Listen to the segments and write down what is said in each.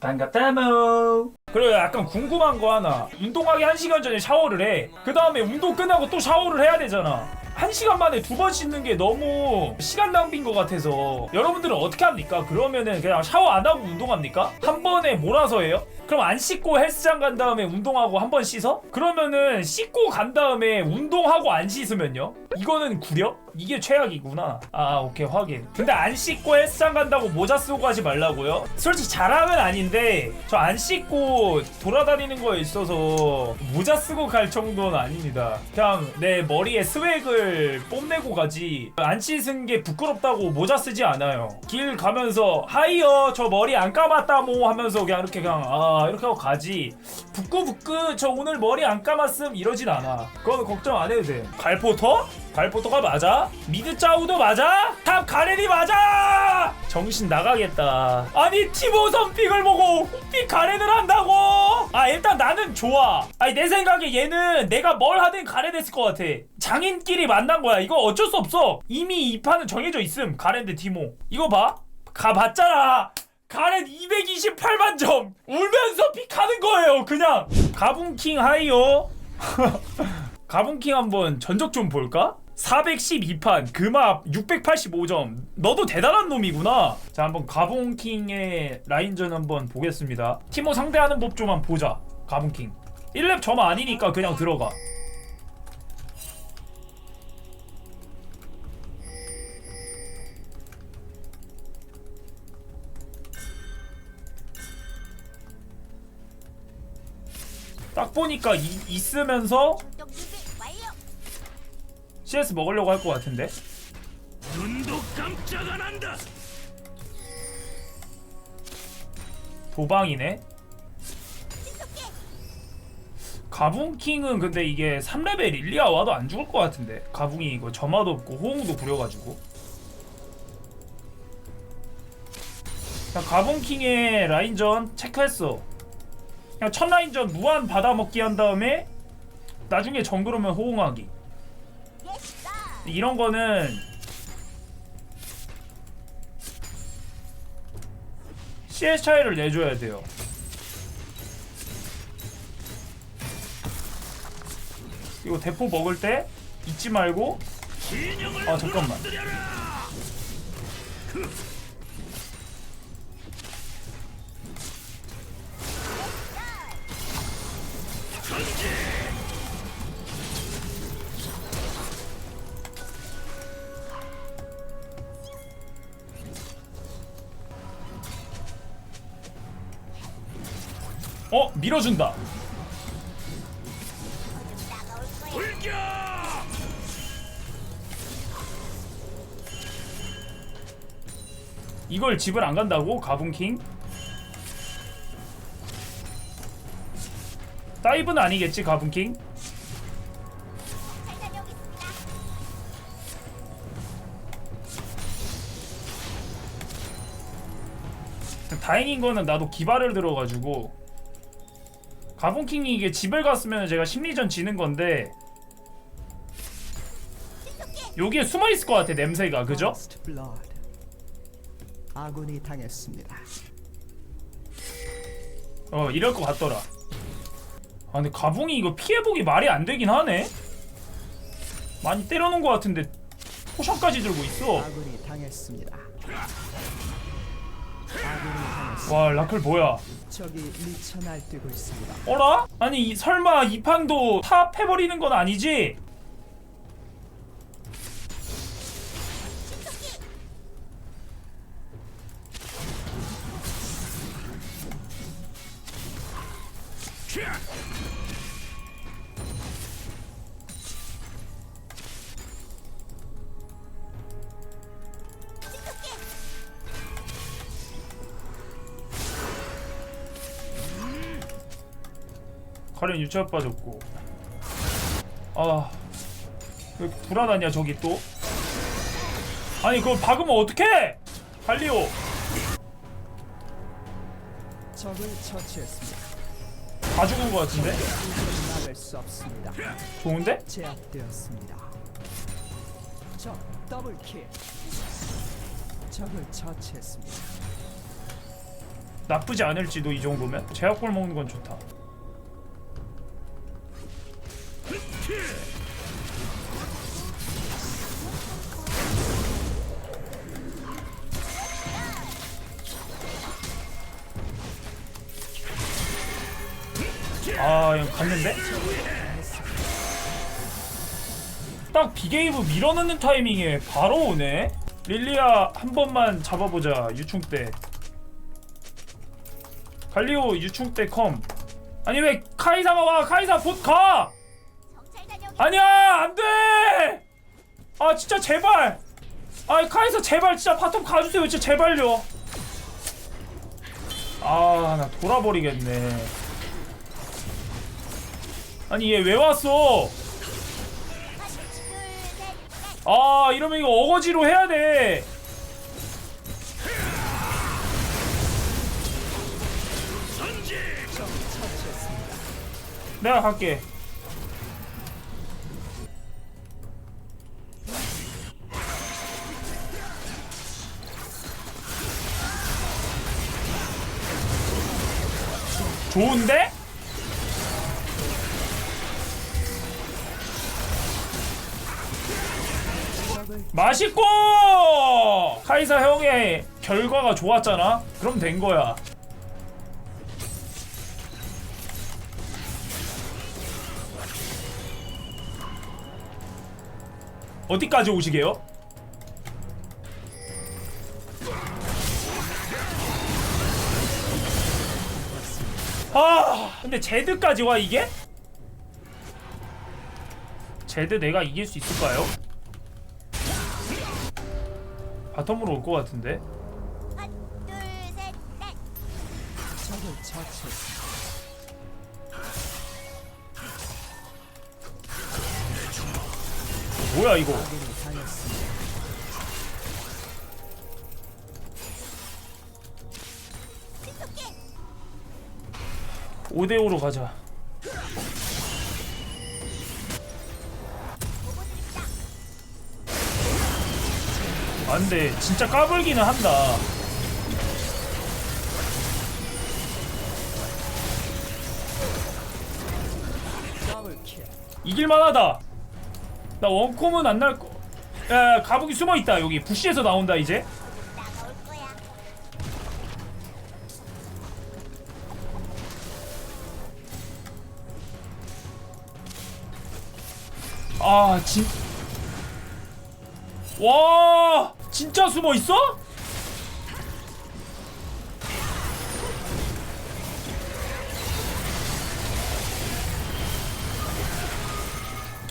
반갑다모 그리고 약간 궁금한 거 하나 운동하기 1시간 전에 샤워를 해그 다음에 운동 끝나고 또 샤워를 해야 되잖아 1시간 만에 두 번 씻는 게 너무 시간 낭비인 것 같아서 여러분들은 어떻게 합니까? 그러면은 그냥 샤워 안 하고 운동합니까? 한 번에 몰아서 해요? 그럼 안 씻고 헬스장 간 다음에 운동하고 한 번 씻어? 그러면은 씻고 간 다음에 운동하고 안 씻으면요? 이거는 구려? 이게 최악이구나. 아 오케이 확인. 근데 안 씻고 헬스장 간다고 모자 쓰고 가지 말라고요? 솔직히 자랑은 아닌데 저 안 씻고 돌아다니는 거에 있어서 모자 쓰고 갈 정도는 아닙니다. 그냥 내 머리에 스웩을 뽐내고 가지 안 씻은 게 부끄럽다고 모자 쓰지 않아요. 길 가면서 하이요 저 머리 안 감았다모 하면서 그냥 이렇게 그냥 아 이렇게 하고 가지 부끄부끄 저 오늘 머리 안 감았음 이러진 않아. 그건 걱정 안 해도 돼. 갈포터? 갈포터가 맞아? 미드 짜우도 맞아? 탑 가렌이 맞아! 정신 나가겠다. 아니 티모 선픽을 보고 픽 가렌을 한다고? 아 일단 나는 좋아. 아니 내 생각에 얘는 내가 뭘 하든 가렌했을 것 같아. 장인끼리 만난 거야. 이거 어쩔 수 없어. 이미 이 판은 정해져 있음. 가렌 대 티모. 이거 봐. 가봤잖아. 가렌 228만 점 울면서 픽하는 거예요 그냥 가붕킹 하이요 가붕킹 한번 전적 좀 볼까? 412판 금압 685점. 너도 대단한 놈이구나. 자 한번 가붕킹의 라인전 한번 보겠습니다. 티모 상대하는 법 좀 한번 보자 가붕킹. 1렙 점 아니니까 그냥 들어가. 딱 보니까 이- 있으면서. CS 먹으려고 할 것 같은데? 눈도 깜짝 안 한다. 도방이네? 가붕킹은 근데 이게 3레벨 릴리아 와도 안 죽을 것 같은데. 가붕이 이거 점화도 없고 호응도 부려가지고. 그냥 가붕킹의 라인전 체크했어. 그냥 첫 라인전 무한 받아먹기 한 다음에 나중에 정글 오면 호응하기. 이런 거는 CS 차이를 내줘야 돼요. 이거 대포 먹을 때 잊지 말고 아, 잠깐만. 어 밀어준다. 이걸 집을 안 간다고 가분킹? 다이브는 아니겠지 가분킹? 다행인 거는 나도 기발을 들어가지고 가분킹이 이게 집을 갔으면 제가 심리전 지는 건데 여기에 숨어 있을 것 같아 냄새가 그죠? 아군이 당했습니다. 어 이럴 것 같더라. 아 근데 가붕이 이거 피해보기 말이 안 되긴 하네. 많이 때려놓은 것 같은데 포션까지 들고 있어. 아군이 당했습니다. 와 라클 뭐야? 적이 미쳐 날뛰고 있습니다. 어라? 아니 이- 설마 이 판도 탑 해버리는 건 아니지? 가련 유치원 빠졌고 아 왜 불안하냐 저기 또 아니 그걸 박으면 어떡해 갈리오 적을 처치했습니다. 다 죽은 것 같은데 이를 막을 수 없습니다. 좋은데? 제압되었습니다. 적 더블 킬. 적을 처치했습니다. 나쁘지 않을지도 이 정도면 제약골 먹는 건 좋다 갔는데? 딱 비게이브 밀어넣는 타이밍에 바로 오네. 릴리아 한 번만 잡아보자 유충 때. 갈리오 유충 때컴. 아니 왜 카이사가 와? 카이사 곧가. 아니야 안돼! 아 진짜 제발! 아 카이사 제발 진짜 바텀 가주세요. 진짜 제발요. 아 나 돌아버리겠네 아니 얘 왜 왔어. 아 이러면 이거 어거지로 해야 돼 내가 갈게 좋은데? 맛있고 카이사 형의 결과가 좋았잖아 그럼 된 거야 어디까지 오시게요? 아 근데 제드까지 와 이게? 제드 내가 이길 수 있을까요? 바텀으로 올 것 같은데. 뭐야 이거 아군이 당했습니다. 신속히 5대5로 가자 안돼 진짜 까불기는 한다. 이길만하다 나 원콤은 안 날 거... 야 가복이 숨어 있다 여기 부시에서 나온다 이제. 아 진... 와 진짜 숨어 있어?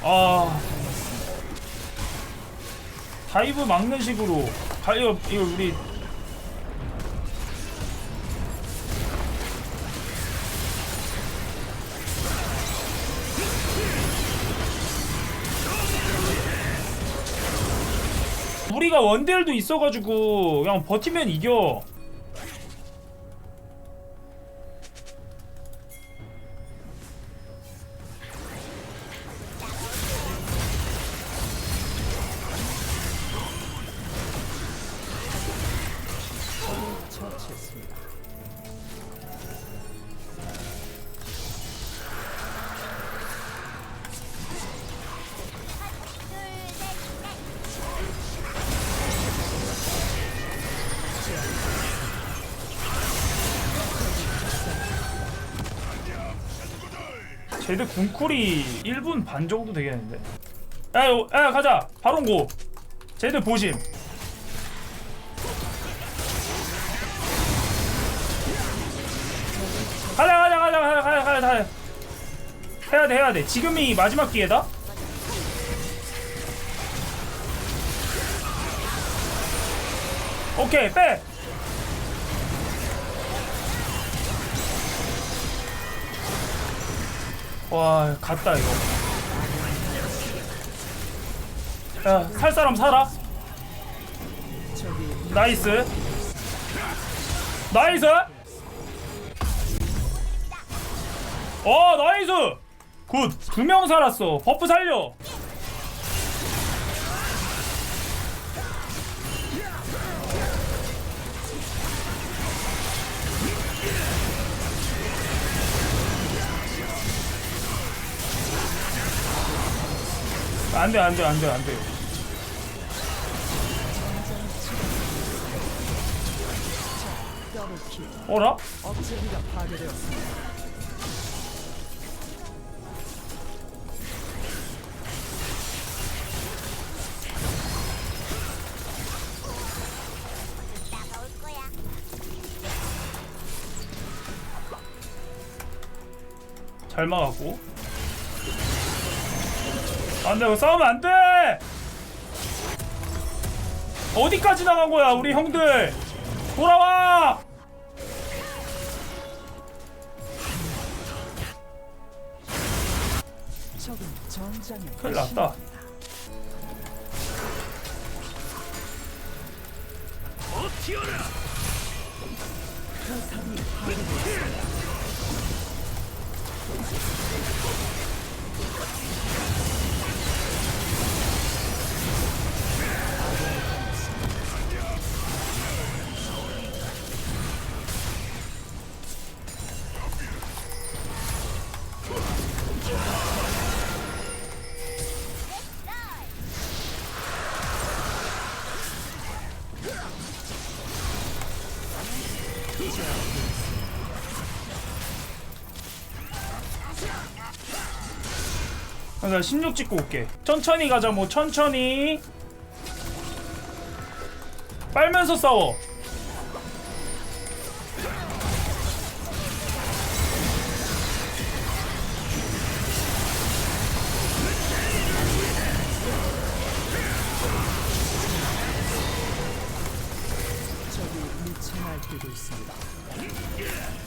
아 다이브 막는 식으로 가 이거 이거 우리 원딜도 있어가지고 그냥 버티면 이겨 쟤들 군쿨이 1분 반 정도 되겠는데. 야, 요- 야 가자. 바론고. 쟤들 보심. 가자 가자 가자 가자 가자 가자 가자. 해야 돼 해야 돼. 지금이 마지막 기회다. 오케이 빼 와 갔다 이거. 야 살 사람 살아? 나이스. 나이스! 어 나이스! 굿두 명 살았어. 버프 살려 안돼 안돼 안돼 안돼. 어라? 잘 막았고 안돼 이거 싸우면 안돼! 어디까지 나간 거야 우리 형들? 돌아와! 큰일 났다 나16 찍고 올게. 천천히 가자 뭐. 천천히. 빨면서 싸워. 적이 미쳐 날뛰고 있습니다.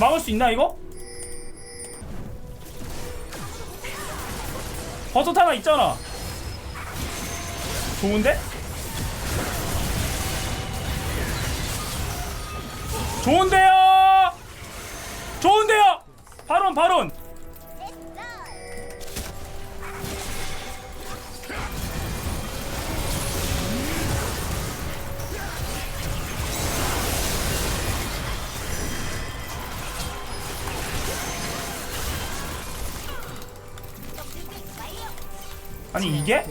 막을 수 있나 이거? 버섯 하나 있잖아 좋은데? 좋은데요 좋은데요 발언 발언 아니 이게?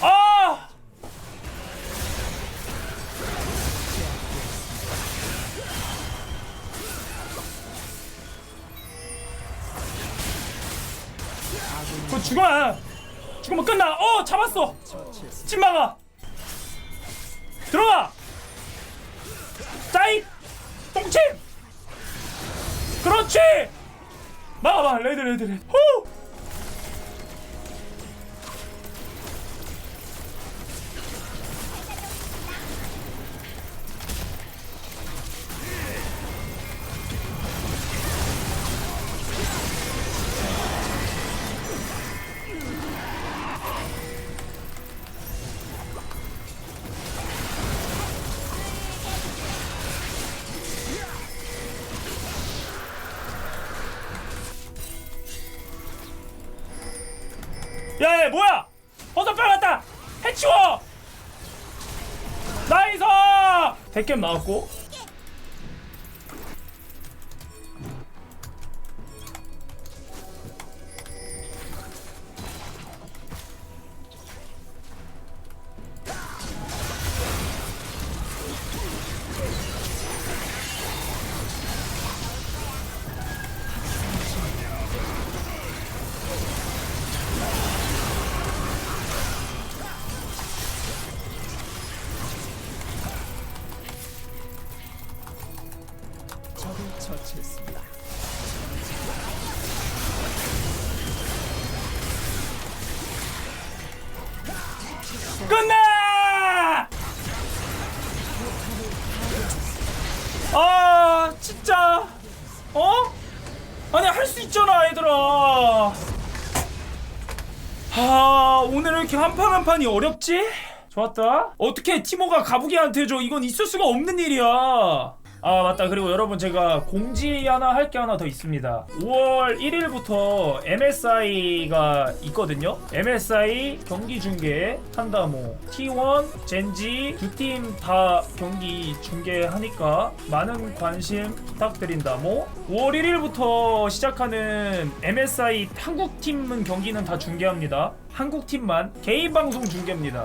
아! 그거 죽으면 죽으면 끝나. 어 잡았어. 찐마가 들어가. 짜이 똥침. 그렇지. 막아봐 레드 레드 레드. 후. 100겜 나왔고. 적을 처치했습니다. 끝내 아 진짜 어 아니 할 수 있잖아 얘들아 아 오늘 왜 이렇게 한 판 한 판이 어렵지 좋았다. 어떻게 티모가 가부기한테 줘? 이건 있을 수가 없는 일이야. 아 맞다. 그리고 여러분 제가 공지 하나 할 게 하나 더 있습니다. 5월 1일부터 MSI가 있거든요. MSI 경기 중계 한다모. T1 젠지 두 팀 다 경기 중계하니까 많은 관심 부탁드린다 뭐 5월 1일부터 시작하는 MSI 한국 팀은 경기는 다 중계합니다. 한국 팀만 개인 방송 중계입니다